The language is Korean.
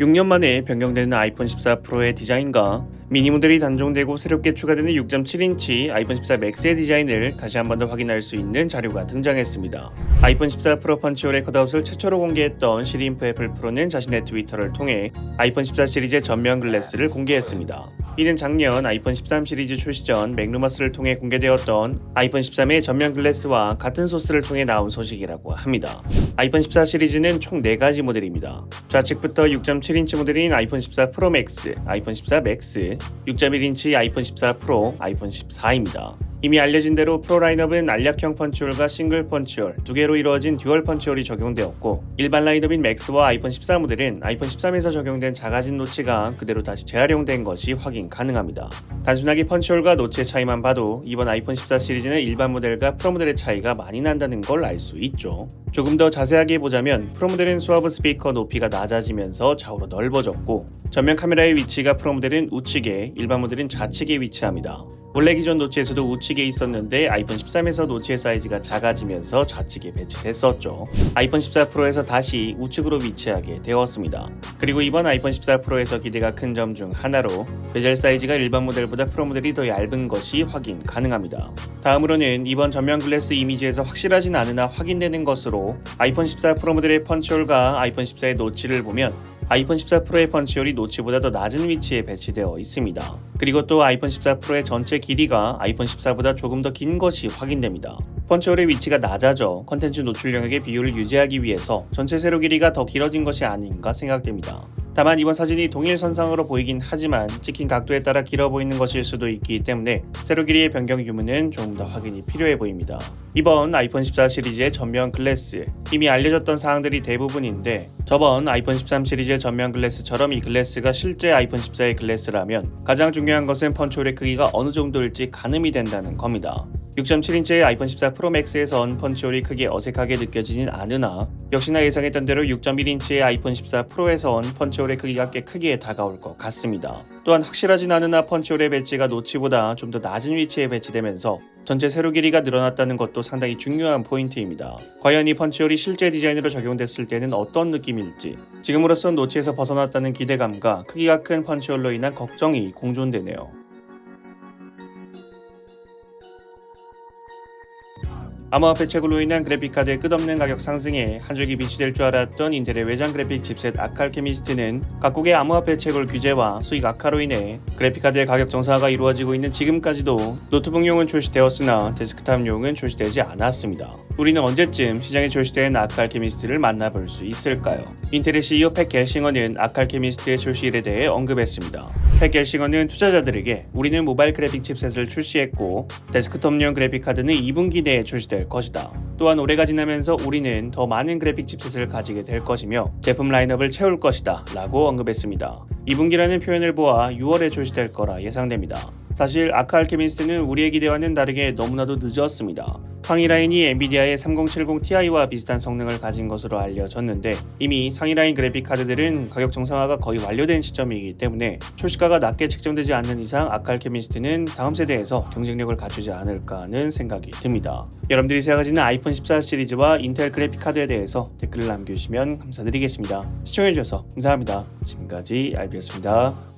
6년 만에 변경되는 아이폰 14 프로의 디자인과 미니 모델이 단종되고 새롭게 추가되는 6.7인치 아이폰 14 맥스의 디자인을 다시 한 번 더 확인할 수 있는 자료가 등장했습니다. 아이폰 14 프로 펀치홀의 컷아웃을 최초로 공개했던 시리인프 애플 프로는 자신의 트위터를 통해 아이폰 14 시리즈의 전면 글래스를 공개했습니다. 이는 작년 아이폰 13 시리즈 출시 전 맥루머스를 통해 공개되었던 아이폰 13의 전면 글래스와 같은 소스를 통해 나온 소식이라고 합니다. 아이폰 14 시리즈는 총 4가지 모델입니다. 좌측부터 6.7인치 모델인 아이폰 14 프로 맥스, 아이폰 14 맥스, 6.1인치 아이폰 14 프로, 아이폰 14입니다. 이미 알려진 대로 프로 라인업은 알약형 펀치홀과 싱글 펀치홀 두 개로 이루어진 듀얼 펀치홀이 적용되었고 일반 라인업인 맥스와 아이폰 14 모델은 아이폰 13에서 적용된 작아진 노치가 그대로 다시 재활용된 것이 확인 가능합니다. 단순하게 펀치홀과 노치의 차이만 봐도 이번 아이폰 14 시리즈는 일반 모델과 프로 모델의 차이가 많이 난다는 걸 알 수 있죠. 조금 더 자세하게 보자면 프로 모델은 수화부 스피커 높이가 낮아지면서 좌우로 넓어졌고 전면 카메라의 위치가 프로 모델은 우측에 일반 모델은 좌측에 위치합니다. 원래 기존 노치에서도 우측에 있었는데 아이폰 13에서 노치의 사이즈가 작아지면서 좌측에 배치됐었죠. 아이폰 14 프로에서 다시 우측으로 위치하게 되었습니다. 그리고 이번 아이폰 14 프로에서 기대가 큰 점 중 하나로 베젤 사이즈가 일반 모델보다 프로 모델이 더 얇은 것이 확인 가능합니다. 다음으로는 이번 전면 글래스 이미지에서 확실하진 않으나 확인되는 것으로 아이폰 14 프로 모델의 펀치홀과 아이폰 14의 노치를 보면 아이폰 14 프로의 펀치홀이 노치보다 더 낮은 위치에 배치되어 있습니다. 그리고 또 아이폰 14 프로의 전체 길이가 아이폰 14보다 조금 더 긴 것이 확인됩니다. 펀치홀의 위치가 낮아져 컨텐츠 노출 영역의 비율을 유지하기 위해서 전체 세로 길이가 더 길어진 것이 아닌가 생각됩니다. 다만 이번 사진이 동일 선상으로 보이긴 하지만 찍힌 각도에 따라 길어 보이는 것일 수도 있기 때문에 세로 길이의 변경 유무는 조금 더 확인이 필요해 보입니다. 이번 아이폰 14 시리즈의 전면 글래스 이미 알려졌던 사항들이 대부분인데 저번 아이폰 13 시리즈의 전면 글래스처럼 이 글래스가 실제 아이폰 14의 글래스라면 가장 중요한 것은 펀치홀의 크기가 어느 정도일지 가늠이 된다는 겁니다. 6.7인치의 아이폰 14 프로 맥스에선 펀치홀이 크게 어색하게 느껴지진 않으나 역시나 예상했던 대로 6.1인치의 아이폰 14 프로에선 펀치홀의 크기가 꽤 크게 다가올 것 같습니다. 또한 확실하진 않으나 펀치홀의 배치가 노치보다 좀 더 낮은 위치에 배치되면서 전체 세로 길이가 늘어났다는 것도 상당히 중요한 포인트입니다. 과연 이 펀치홀이 실제 디자인으로 적용됐을 때는 어떤 느낌일지 지금으로선 노치에서 벗어났다는 기대감과 크기가 큰 펀치홀로 인한 걱정이 공존되네요. 암호화폐 채굴로 인한 그래픽카드의 끝없는 가격 상승에 한 줄기 빛이 될 줄 알았던 인텔의 외장 그래픽 칩셋 아칼케미스트는 각국의 암호화폐 채굴 규제와 수익 악화로 인해 그래픽카드의 가격 정상화가 이루어지고 있는 지금까지도 노트북용은 출시되었으나 데스크탑용은 출시되지 않았습니다. 우리는 언제쯤 시장에 출시된 아칼케미스트를 만나볼 수 있을까요? 인텔의 CEO 팩 갤싱어는 아칼케미스트의 출시일에 대해 언급했습니다. 팩 갤싱어는 투자자들에게 우리는 모바일 그래픽 칩셋을 출시했고 데스크톱용 그래픽 카드는 2분기 내에 출시될 것이다. 또한 올해가 지나면서 우리는 더 많은 그래픽 칩셋을 가지게 될 것이며 제품 라인업을 채울 것이다 라고 언급했습니다. 2분기라는 표현을 보아 6월에 출시될 거라 예상됩니다. 사실 아카 알케미스트는 우리의 기대와는 다르게 너무나도 늦었습니다. 상위 라인이 엔비디아의 3070 Ti와 비슷한 성능을 가진 것으로 알려졌는데 이미 상위 라인 그래픽 카드들은 가격 정상화가 거의 완료된 시점이기 때문에 출시가가 낮게 책정되지 않는 이상 아칼 케미스트는 다음 세대에서 경쟁력을 갖추지 않을까 하는 생각이 듭니다. 여러분들이 생각하시는 아이폰 14 시리즈와 인텔 그래픽 카드에 대해서 댓글을 남겨주시면 감사드리겠습니다. 시청해주셔서 감사합니다. 지금까지 알비였습니다.